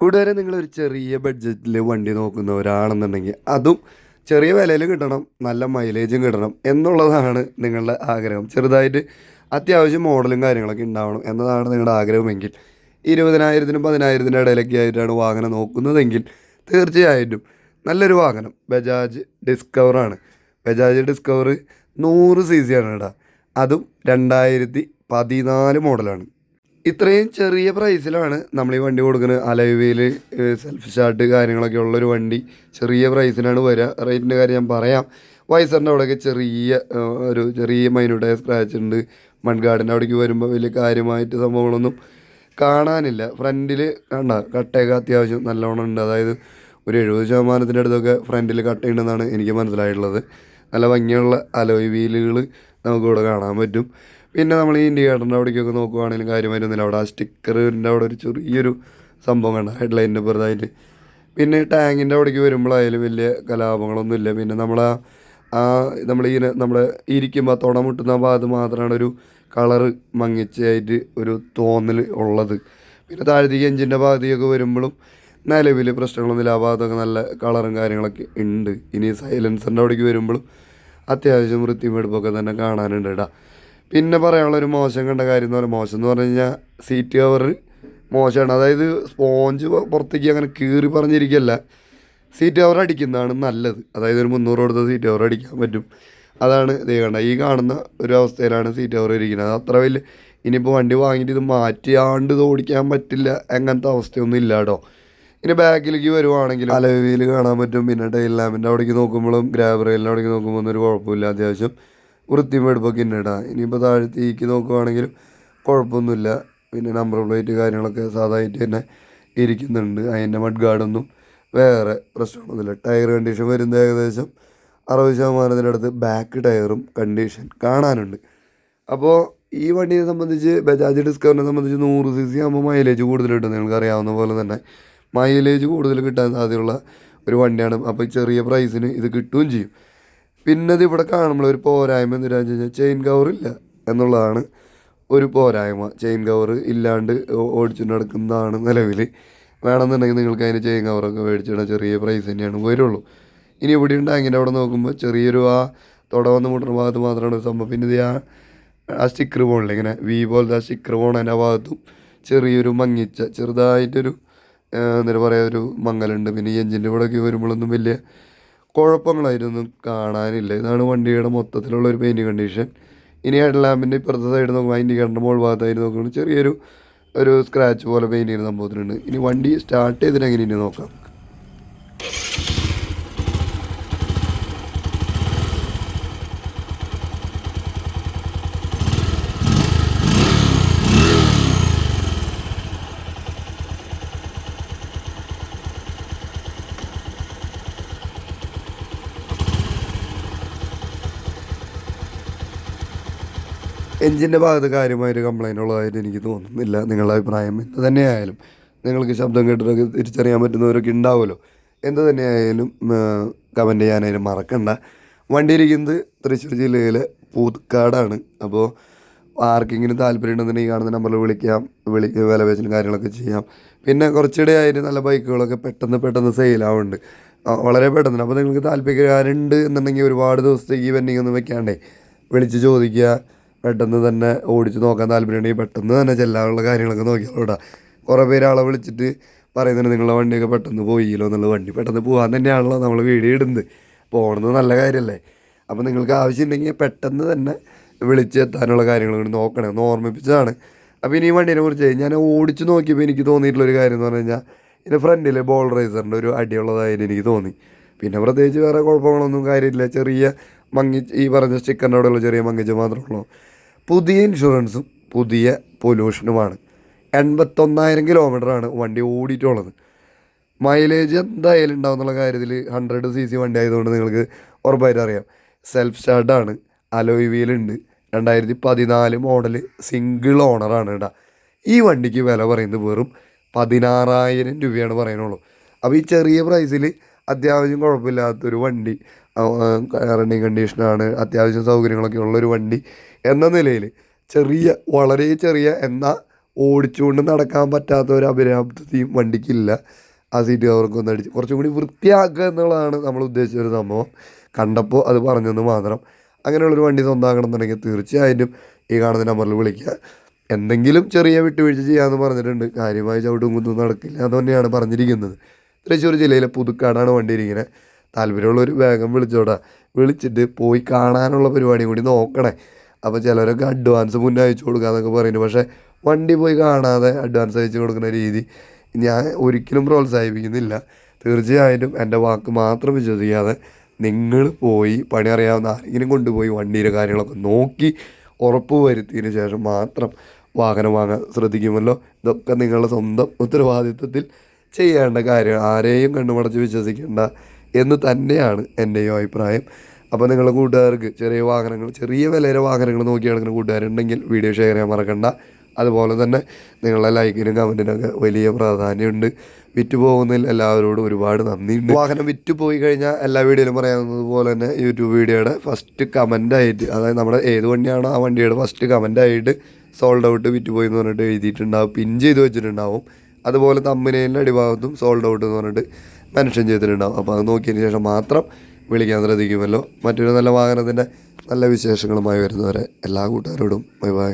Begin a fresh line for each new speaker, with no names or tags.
കൂട്ടുകാരെ ഒരു ചെറിയ ബഡ്ജറ്റിൽ വണ്ടി നോക്കുന്ന നോക്കുന്നവരാണെന്നുണ്ടെങ്കിൽ അതും ചെറിയ വിലയിൽ കിട്ടണം നല്ല മൈലേജും കിട്ടണം എന്നുള്ളതാണ് നിങ്ങളുടെ ആഗ്രഹം. ചെറുതായിട്ട് അത്യാവശ്യം മോഡലും കാര്യങ്ങളൊക്കെ ഉണ്ടാവണം എന്നതാണ് നിങ്ങളുടെ ആഗ്രഹമെങ്കിൽ ഇരുപതിനായിരത്തിനും പതിനായിരത്തിന്റെ ഇടയിലൊക്കെ ആയിട്ടാണ് വാഹനം നോക്കുന്നതെങ്കിൽ തീർച്ചയായിട്ടും നല്ലൊരു വാഹനം. ബജാജ് ഡിസ്കവറാണ് ബജാജ് ഡിസ്കവർ നൂറ് സി സി ആണ് കേട്ടോ. അതും രണ്ടായിരത്തി പതിനാല് മോഡലാണ് ഇത്രയും ചെറിയ പ്രൈസിലാണ് നമ്മൾ ഈ വണ്ടി കൊടുക്കുന്നത് അലവിയിൽ സെൽഫ് സ്റ്റാർട്ട് കാര്യങ്ങളൊക്കെ ഉള്ളൊരു വണ്ടി ചെറിയ പ്രൈസിനാണ് വരിക റേറ്റിന്റെ കാര്യം ഞാൻ പറയാം. വൈസറിന്റെ അവിടെയൊക്കെ ചെറിയ ഒരു ചെറിയ മൈന്യൂട്ടായ സ്ക്രാച്ച് ഉണ്ട്. മൺഗാർഡിന്റെ അവിടേക്ക് വരുമ്പോൾ വലിയ കാര്യമായിട്ട് സംഭവങ്ങളൊന്നും കാണാനില്ല. ഫ്രണ്ടിൽ കണ്ട കട്ടയൊക്കെ അത്യാവശ്യം നല്ലോണം ഉണ്ട്. അതായത് ഒരു എഴുപത് ശതമാനത്തിന്റെ അടുത്തൊക്കെ ഫ്രണ്ടിൽ കട്ടയുണ്ടെന്നാണ് എനിക്ക് മനസ്സിലായിട്ടുള്ളത്. നല്ല ഭംഗിയുള്ള അലോയ് വീലുകൾ നമുക്കിവിടെ കാണാൻ പറ്റും. പിന്നെ നമ്മൾ ഈ ഇൻഡിക്കേറ്ററിന്റെ അവിടേക്കൊക്കെ നോക്കുവാണെങ്കിലും കാര്യമായിരുന്നില്ല അവിടെ ആ സ്റ്റിക്കറിന്റെ അവിടെ ഒരു ചെറിയൊരു സംഭവം കണ്ട ഹെഡ്ലൈറ്റിന്റെ പുറത്തായിട്ട്. പിന്നെ ടാങ്കിന്റെ അവിടേക്ക് വരുമ്പോഴായാലും വലിയ കലാപങ്ങളൊന്നുമില്ല. പിന്നെ നമ്മൾ ആ ഈ നമ്മുടെ ഇരിക്കുമ്പോൾ തുണ മുട്ടുന്ന ഭാഗത്ത് മാത്രമാണ് ഒരു കളറ് മങ്ങിച്ചായിട്ട് ഒരു തോന്നൽ ഉള്ളത്. പിന്നെ താഴത്തേക്ക് എഞ്ചിന്റെ ഭാഗത്തേക്കൊക്കെ വരുമ്പോഴും നിലവിൽ പ്രശ്നങ്ങളൊന്നുമില്ല. ആ ഭാഗത്തൊക്കെ നല്ല കളറും കാര്യങ്ങളൊക്കെ ഉണ്ട്. ഇനി സൈലൻസറിന്റെ അവിടേക്ക് വരുമ്പോഴും അത്യാവശ്യം വൃത്തിയും എടുപ്പൊക്കെ തന്നെ കാണാനുണ്ട് കേട്ടോ പിന്നെ പറയാനുള്ള ഒരു മോശം കണ്ട കാര്യം എന്ന് പറഞ്ഞാൽ മോശം എന്ന് പറഞ്ഞു കഴിഞ്ഞാൽ സീറ്റ് കവർ മോശമാണ്. അതായത് സ്പോഞ്ച് പുറത്തേക്ക് അങ്ങനെ കീറി പറഞ്ഞിരിക്കല്ല സീറ്റ് കവർ അടിക്കുന്നതാണ് നല്ലത്. അതായത് ഒരു മുന്നൂറ് കൊടുത്ത സീറ്റ് കവർ അടിക്കാൻ പറ്റും. അതാണ് ഇത് കണ്ട ഈ കാണുന്ന ഒരു അവസ്ഥയിലാണ് സീറ്റ് കവർ ഇരിക്കുന്നത്. അത് അത്ര വലിയ ഇനിയിപ്പോൾ വണ്ടി വാങ്ങിയിട്ട് ഇത് മാറ്റിയാണ്ട് ഇത് ഓടിക്കാൻ പറ്റില്ല അങ്ങനത്തെ അവസ്ഥയൊന്നും ഇല്ല കേട്ടോ. ഇനി ബാക്കിലേക്ക് വരുവാണെങ്കിൽ അലവിയിൽ കാണാൻ പറ്റും. പിന്നെ ടൈൽ അവിടേക്ക് നോക്കുമ്പോഴും ഗ്രാബ് റെയിലിന്റെ അവിടേക്ക് നോക്കുമ്പോൾ ഒന്നും ഒരു കുഴപ്പമില്ല. അത്യാവശ്യം വൃത്തിയും വെടുപ്പൊക്കെ കേട്ടോ ഇനിയിപ്പോൾ താഴത്തേക്ക് നോക്കുവാണെങ്കിലും കുഴപ്പമൊന്നുമില്ല. പിന്നെ നമ്പർ പ്ലേറ്റ് കാര്യങ്ങളൊക്കെ സാധാരണ തന്നെ ഇരിക്കുന്നുണ്ട്. അതിന്റെ മഡ് ഗാർഡൊന്നും വേറെ പ്രശ്നമൊന്നുമില്ല. ടയർ കണ്ടീഷൻ വരുന്നത് ഏകദേശം അറുപത് ശതമാനത്തിനടുത്ത് ബാക്ക് ടയറും കണ്ടീഷൻ കാണാനുണ്ട്. അപ്പോൾ ഈ വണ്ടിയെ സംബന്ധിച്ച് ബജാജ് ഡിസ്കവറിനെ സംബന്ധിച്ച് നൂറ് സി സി ആകുമ്പോൾ മൈലേജ് കൂടുതൽ കിട്ടും. നിങ്ങൾക്ക് അറിയാവുന്ന പോലെ തന്നെ മൈലേജ് കൂടുതൽ കിട്ടാൻ സാധ്യതയുള്ള ഒരു വണ്ടിയാണ്. അപ്പോൾ ചെറിയ പ്രൈസിന് ഇത് കിട്ടുകയും ചെയ്യും. പിന്നെ ഇത് ഇവിടെ കാണുമ്പോൾ ഒരു പോരായ്മ എന്ന് വെച്ച് കഴിഞ്ഞാൽ ചെയിൻ കവർ ഇല്ല എന്നുള്ളതാണ്. ഒരു പോരായ്മ ചെയിൻ കവർ ഇല്ലാണ്ട് ഓടിച്ചു നടക്കുന്നതാണ് നിലവിൽ. വേണമെന്നുണ്ടെങ്കിൽ നിങ്ങൾക്ക് അതിന് ചെയിൻ കവറൊക്കെ മേടിച്ചിടാൻ ചെറിയ പ്രൈസ് തന്നെയാണ് വരുള്ളൂ. ഇനി ഇവിടെ ഉണ്ടെങ്കിൽ അവിടെ നോക്കുമ്പോൾ ചെറിയൊരു ആ തുട വന്ന് മുട്ടുന്ന ഭാഗത്ത് മാത്രമാണ് സംഭവം. പിന്നെ ഇത് ആ ആ സ്റ്റിക്കർ പോകണില്ല ഇങ്ങനെ വി പോലത്തെ ആ സ്റ്റിക്കർ പോണതിന്റെ ആ ഭാഗത്തും ചെറിയൊരു മങ്ങിച്ച ചെറുതായിട്ടൊരു എന്താ പറയുക ഒരു മങ്ങലുണ്ട്. പിന്നെ ഈ എഞ്ചിന്റെ ഇവിടെയൊക്കെ വരുമ്പോഴൊന്നും വലിയ കുഴപ്പങ്ങളായിട്ടൊന്നും കാണാനില്ല. ഇതാണ് വണ്ടിയുടെ മൊത്തത്തിലുള്ള ഒരു പെയിന്റ് കണ്ടീഷൻ ഇനി ഹെഡ് ലാമ്പിന്റെ ഇപ്പുറത്തെ സൈഡ് നോക്കുമ്പോൾ അതിന്റെ കണ്ട മോൾ ഭാഗത്തായിട്ട് നോക്കുമ്പോൾ ചെറിയൊരു ഒരു സ്ക്രാച്ച് പോലെ പെയിന്റ് ചെയ്യുന്ന സംഭവത്തിലുണ്ട്. ഇനി വണ്ടി സ്റ്റാർട്ട് ചെയ്തിട്ട് ഇനി നോക്കാം. എഞ്ചിന്റെ ഭാഗത്ത് കാര്യമായൊരു കംപ്ലൈന്റ് ഉള്ളതായിട്ട് എനിക്ക് തോന്നുന്നില്ല. നിങ്ങളുടെ അഭിപ്രായം എന്ത് തന്നെയായാലും നിങ്ങൾക്ക് ശബ്ദം കേട്ടിട്ടൊക്കെ തിരിച്ചറിയാൻ പറ്റുന്നവരൊക്കെ ഉണ്ടാവുമല്ലോ. എന്ത് തന്നെയായാലും കമന്റ് ചെയ്യാനായാലും മറക്കണ്ട. വണ്ടി ഇരിക്കുന്നത് തൃശ്ശൂർ ജില്ലയിലെ പൂത്തുക്കാടാണ് അപ്പോൾ ആർക്കെങ്കിലും താല്പര്യം ഉണ്ടെന്നുണ്ടെങ്കിൽ കാണുന്ന നമ്പറിൽ വിളിക്കാം. വിളി വില പേച്ചിലും കാര്യങ്ങളൊക്കെ ചെയ്യാം. പിന്നെ കുറച്ചിടെയായിട്ട് നല്ല ബൈക്കുകളൊക്കെ പെട്ടെന്ന് പെട്ടെന്ന് സെയിലാവുന്നുണ്ട് വളരെ പെട്ടെന്ന്. അപ്പോൾ നിങ്ങൾക്ക് താല്പര്യക്കാരുണ്ട് എന്നുണ്ടെങ്കിൽ ഒരുപാട് ദിവസത്തേക്ക് ഈ വെൻഡിങ് ഒന്നും വെക്കാണ്ടേ. വിളിച്ച് ചോദിക്കുക. പെട്ടെന്ന് തന്നെ ഓടിച്ച് നോക്കാൻ താല്പര്യമുണ്ടെങ്കിൽ പെട്ടെന്ന് തന്നെ ചെല്ലാനുള്ള കാര്യങ്ങളൊക്കെ നോക്കിയാലോടാ കുറേ പേര് ആളെ വിളിച്ചിട്ട് പറയുന്നത് നിങ്ങളുടെ വണ്ടിയൊക്കെ പെട്ടെന്ന് പോയില്ലോ എന്നുള്ള വണ്ടി പെട്ടെന്ന് പോകാൻ തന്നെയാണല്ലോ നമ്മൾ വീഡിയോ ഇടുന്നത്. പോകണമെന്ന് നല്ല കാര്യമല്ലേ അപ്പോൾ നിങ്ങൾക്ക് ആവശ്യമുണ്ടെങ്കിൽ പെട്ടെന്ന് തന്നെ വിളിച്ച് എത്താനുള്ള കാര്യങ്ങൾ കൂടി നോക്കണേ. ഒന്ന് ഓർമ്മിപ്പിച്ചതാണ്. അപ്പോൾ ഇനി ഈ വണ്ടീനെ കുറിച്ച് ഞാൻ ഓടിച്ച് നോക്കിയപ്പോൾ എനിക്ക് തോന്നിയിട്ടുള്ളൊരു കാര്യം എന്ന് പറഞ്ഞു കഴിഞ്ഞാൽ ഇതിന്റെ ഫ്രണ്ടിൽ ബോൾ റൈസറിന്റെ ഒരു അടിയുള്ളതായിട്ട് എനിക്ക് തോന്നി. പിന്നെ പ്രത്യേകിച്ച് വേറെ കുഴപ്പങ്ങളൊന്നും കാര്യമില്ല. ചെറിയ മങ്ങി ഈ പറഞ്ഞ സ്റ്റിക്കറിന്റെ അവിടെയുള്ള ചെറിയ മങ്ങിച്ച് മാത്രമേ ഉള്ളൂ. പുതിയ ഇൻഷുറൻസും പുതിയ പൊല്യൂഷനുമാണ് എൺപത്തൊന്നായിരം കിലോമീറ്ററാണ് വണ്ടി ഓടിയിട്ടുള്ളത്. മൈലേജ് എന്തായാലും ഉണ്ടാവും എന്നുള്ള കാര്യത്തിൽ ഹൺഡ്രഡ് സി സി വണ്ടി ആയതുകൊണ്ട് നിങ്ങൾക്ക് ഉറപ്പായിട്ട് അറിയാം. സെൽഫ് സ്റ്റാർട്ടാണ് അലോയ് വീലുണ്ട് രണ്ടായിരത്തി പതിനാല് മോഡൽ സിംഗിൾ ഓണറാണ് കേട്ടോ. ഈ വണ്ടിക്ക് വില പറയുന്നത് വെറും പതിനാറായിരം രൂപയാണ് പറയുന്നുള്ളൂ അപ്പോൾ ഈ ചെറിയ പ്രൈസിൽ അത്യാവശ്യം കുഴപ്പമില്ലാത്തൊരു വണ്ടി റണ്ണിങ് കണ്ടീഷനാണ് അത്യാവശ്യം സൗകര്യങ്ങളൊക്കെ ഉള്ളൊരു വണ്ടി എന്ന നിലയിൽ ചെറിയ വളരെ ചെറിയ എന്നാൽ ഓടിച്ചുകൊണ്ട് നടക്കാൻ പറ്റാത്ത ഒരു അഭിരാപ്തിയും വണ്ടിക്കില്ല. ആ സീറ്റ് കവർക്ക് ഒന്ന് അടിച്ച് കുറച്ചും കൂടി വൃത്തിയാക്കുക എന്നുള്ളതാണ് നമ്മൾ ഉദ്ദേശിച്ച ഒരു സംഭവം. കണ്ടപ്പോൾ അത് പറഞ്ഞെന്ന് മാത്രം. അങ്ങനെയുള്ളൊരു വണ്ടി സ്വന്തമാക്കണം എന്നുണ്ടെങ്കിൽ തീർച്ചയായിട്ടും ഈ കാണുന്ന നമ്പറിൽ വിളിക്കുക. എന്തെങ്കിലും ചെറിയ വിട്ടുവീഴ്ച ചെയ്യാമെന്ന് പറഞ്ഞിട്ടുണ്ട്. കാര്യമായി ചവിട്ടും കുത്തും നടക്കില്ല എന്ന് തന്നെയാണ് പറഞ്ഞിരിക്കുന്നത്. തൃശ്ശൂർ ജില്ലയിലെ പുതുക്കാടാണ് വണ്ടി ഇരിക്കുന്നത് താല്പര്യമുള്ളൊരു വേഗം വിളിച്ചോടാ. വിളിച്ചിട്ട് പോയി കാണാനുള്ള പരിപാടി കൂടി നോക്കണേ. അപ്പോൾ ചിലരൊക്കെ അഡ്വാൻസ് മുന്നേ അയച്ചു കൊടുക്കുക എന്നൊക്കെ പറയുന്നു. പക്ഷേ വണ്ടി പോയി കാണാതെ അഡ്വാൻസ് അയച്ചു കൊടുക്കുന്ന രീതി ഞാൻ ഒരിക്കലും പ്രോത്സാഹിപ്പിക്കുന്നില്ല. തീർച്ചയായിട്ടും എന്റെ വാക്ക് മാത്രം വിശ്വസിക്കാതെ നിങ്ങൾ പോയി പണി അറിയാവുന്ന ആരെങ്കിലും കൊണ്ടുപോയി വണ്ടിയുടെ കാര്യങ്ങളൊക്കെ നോക്കി ഉറപ്പ് വരുത്തിയതിന് ശേഷം മാത്രം വാഹനം വാങ്ങാൻ ശ്രദ്ധിക്കുമല്ലോ. ഇതൊക്കെ നിങ്ങളുടെ സ്വന്തം ഉത്തരവാദിത്വത്തിൽ ചെയ്യേണ്ട കാര്യം ആരെയും കണ്ണുമടച്ച് വിശ്വസിക്കേണ്ട എന്ന് തന്നെയാണ് എന്റെയും അഭിപ്രായം. അപ്പോൾ നിങ്ങളുടെ കൂട്ടുകാർക്ക് ചെറിയ വാഹനങ്ങൾ ചെറിയ വിലയിലെ വാഹനങ്ങൾ നോക്കി നടക്കുന്ന കൂട്ടുകാരുണ്ടെങ്കിൽ വീഡിയോ ഷെയർ ചെയ്യാൻ മറക്കണ്ട. അതുപോലെ തന്നെ നിങ്ങളുടെ ലൈക്കിനും കമന്റിനൊക്കെ വലിയ പ്രാധാന്യമുണ്ട്. വിറ്റ് പോകുന്നതിൽ എല്ലാവരോടും ഒരുപാട് നന്ദിയുണ്ട്. വാഹനം വിറ്റ് പോയി കഴിഞ്ഞാൽ എല്ലാ വീഡിയോയിലും പറയാവുന്നത് പോലെ തന്നെ യൂട്യൂബ് വീഡിയോയുടെ ഫസ്റ്റ് കമന്റ് ആയിട്ട് അതായത് നമ്മുടെ ഏത് വണ്ടിയാണോ ആ വണ്ടിയുടെ ഫസ്റ്റ് കമന്റ് ആയിട്ട് സോൾഡ് ഔട്ട് വിറ്റ് പോയി എന്ന് പറഞ്ഞിട്ട് എഴുതിയിട്ടുണ്ടാവും പിൻ ചെയ്ത് വെച്ചിട്ടുണ്ടാവും. അതുപോലെ തമ്മിലേലിന്റെ അടിഭാഗത്തും സോൾഡ് ഔട്ട് എന്ന് പറഞ്ഞിട്ട് മെൻഷൻ ചെയ്തിട്ടുണ്ടാവും. അപ്പോൾ അത് നോക്കിയതിന് ശേഷം മാത്രം വിളിക്കാൻ ശ്രദ്ധിക്കുമല്ലോ. മറ്റൊരു നല്ല വാഹനത്തിന്റെ നല്ല വിശേഷങ്ങളുമായി വരുന്നവരെ എല്ലാ കൂട്ടുകാരോടും ബൈ ബൈ